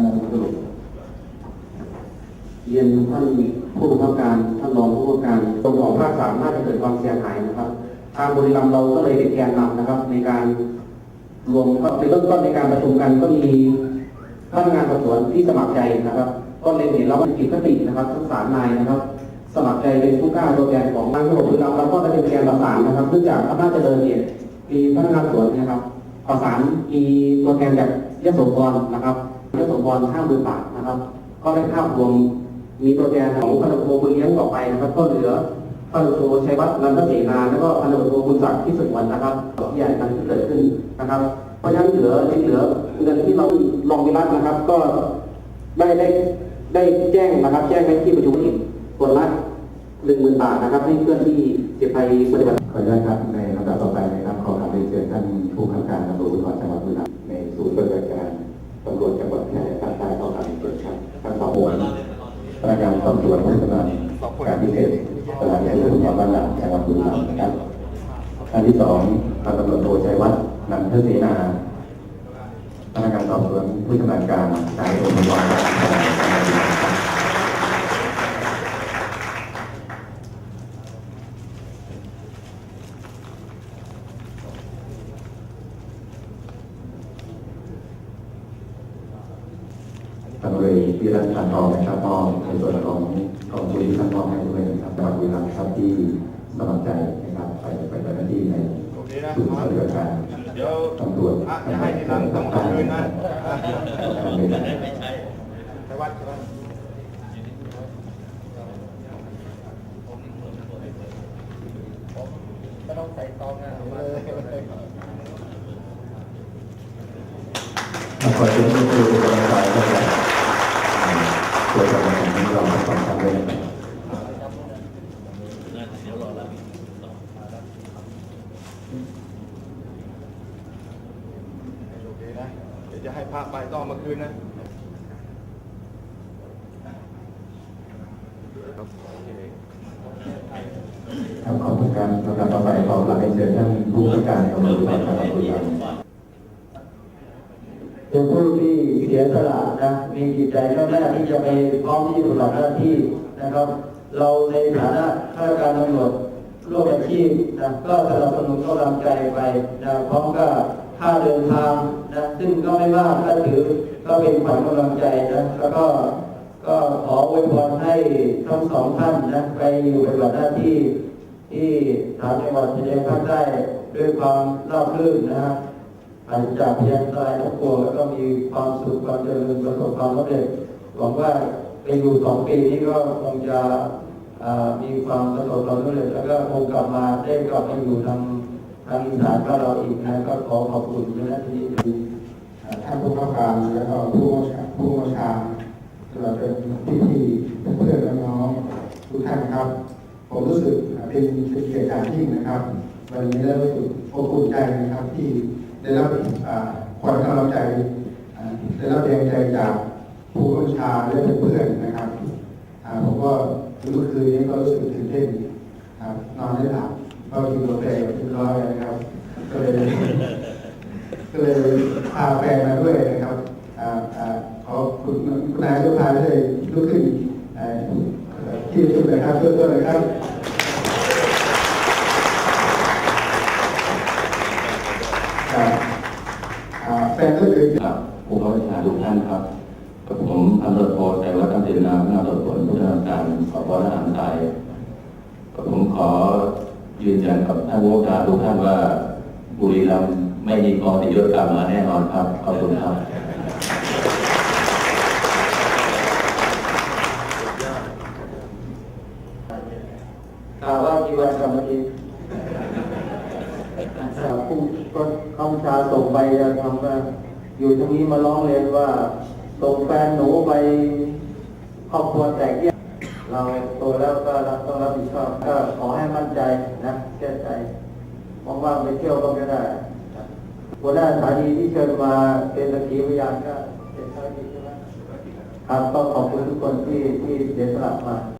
านนายกเรียนท่านผู้บังคับการท่านรองผู้บังคับการตรงของภาคสามน่าจะเกิดความเสียหายนะครับ ทางบุรีรัมย์เราก็เลยเป็นแกนนำนะครับ ในการรวมก็ในเบื้องต้นในการประชุมกันก็มีพนักงานสอบสวนที่สมัครใจนะครับ ก็เลยเห็นแล้วว่าผิดปกตินะครับทั้งสามนายนะครับ สมัครใจเป็นผู้กล้าตัวแทนของทางจังหวัดบุรีรัมย์เราก็ได้เป็นแกนประสานนะครับเนื่องจากอำนาจเจริญเนี่ยมีพนักงานสอบสวนนะครับ ประสานมีตัวแทนจากยโสธรนะครับ ยโสธรห้าหมื่นบาทนะครับ ก็ได้ภาพรวมมีตัวแทนของพันธุ์โทบุญเลี้ยงต่อไปนะครับก็เหลือพันธุ์โทชัยวัฒน์นันทเสนาแล้วก็พันธุ์โทบุญศักดิ์ที่สุดวันนะครับที่ใหญ่กันที่เกิดขึ้นนะครับ เพราะฉะนั้นเหลือที่เหลือเงินที่เราลองวิรัตนะครับ ก็ได้ได้ได้แจ้งนะครับ แจ้งไปที่ประชุมอีกคนละหนึ่งหมื่นบาทนะครับ ให้เพื่อนที่เจ็บภัยปฏิบัติขออนุญาตครับใน สอบสวนผู้ชำนาการพิเศษสถานีตำรวจภูธรบ้านหลังจังหวัดบุรีรัมย์นะครับท่านที่สองพันตำรวจโทชัยวัฒน์นันทเสนาพนักงานสอบสวนผู้ชำนาญการสายตรวจภูธ รจังหวัดบุรีรัมย์ครับตำรวจวิรัตพันทองนะครับมอในส่วนของกองทุนที่ท่านมอบให้ด้วยนะครับจังหวัดบุรีรัมย์ครับที่สมัครใจนะครับไปไปปฏิบัติหน้าที่ในโอเคนะศูนย์ปฏิบัติการตำรวจจะให้ทีหลังต้องเอาคืนนะไม่ใช่ไปวัดใช่ไหมก็ต้องใส่ซองนะขอเชิญทุกท่านกำลังใจนะครับตั วแทนของเราสองท่านด้วยนะครับโอเคนะเดี๋ยวจะให้พระไปต้องเอามาคืนนะครับโอเคครับขอบคุณการลำดับต่อไปขอกราบเรียนเชิญท่านผู้การตำรวจภูธรจังหวัดบุรีรัมย์ เป็นผู้ที่เสียสละนะมีจิตใจแน่แน่ที่จะไปพร้อมที่จะปฏิบัติหน้าที่นะครับ เราในฐานะข้าราชการตำรวจร่วมอาชีพนะก็สนับสนุนกำลังใจไปนะพร้อมกับค่าเดินทางนะซึ่งก็ไม่มากก็ถือก็เป็นขวัญกำลังใจนะแล้วก็ก็ขออวยพรให้ทั้งสองท่านนะไปอยู่ปฏิบัติหน้าที่ที่สามจังหวัดชายแดนภาคใต้ด้วยความราบรื่นนะฮะ อาจจากพยานตายทั้งปวแล้วก็มีความสุขความเจริญประสบความสำเร็จหวังว่าไปอยู่สองปีนี้ก็คงจะมีความประสบความสำเร็จแล้วก็คงกลับมาได้กลับมาอยู่ทางทางอีสานบ้านเราอีกนะก็ขอขอบคุณนะที่นี้ท่านผู้เข้าการแล้วก็ผู้ว่าชาผู้ว่าชาตลอดเป็นพี่พี่เพื่อนน้องทุกท่านครับ ผมรู้สึกเป็นเป็นเกียรติอย่างยิ่งนะครับ วันนี้ได้วรู้สึกอบอุ่นใจนะครับที่ ได้รับความกำลังใจได้รับแรงใจจากผู้บัญชาและเพื่อนๆนะครับผมก็เมื่อคืนนี้ก็รู้สึกตื่นเต้นครับนอนไม่หลับก็กินกาแฟเรียบร้อยนะครับ ก็เลยก็เลยพาแฟนมาด้วยนะครับขอคุณคุณนายกพาเลยลุกขึ้นที่สุดเลยครับเพื่อนๆเลยครับ ครับอ่า แต่ก็คือครับผู้บังคับบัญชาทุกท่านครับกับผมพันตำรวจโทชัยวัฒน์คำเจริญนามพนักงานสอบสวนผู้ดำเนินการสพทหารไทยกับผมขอยืนยันกับท่านผู้ว่าการทุกท่านว่าบุรีรัมย์ไม่มีกองติดยศกลับมาแน่นอนครับขอบคุณครับ ถามว่ากี่วันกลับมาอีกสาว ผู้ก็คำชาส่งไปจะทำว่าอยู่ตรงนี้มาร้องเรียนว่าส่งแฟนหนูไปครอบครัวแตกแยกเราโตแล้วก็รับต้องรับผิดชอบก็ขอให้มั่นใจนะแก้ใจว่างๆไปเที่ยวก็ไม่ได้นะหัวหน้าสถานีที่เชิญมาเป็นสักขีพยานก็เป็นเจ้าหน้าที่ใช่ไหมครับก็ขอบคุณทุกคนที่ที่เสียสละมา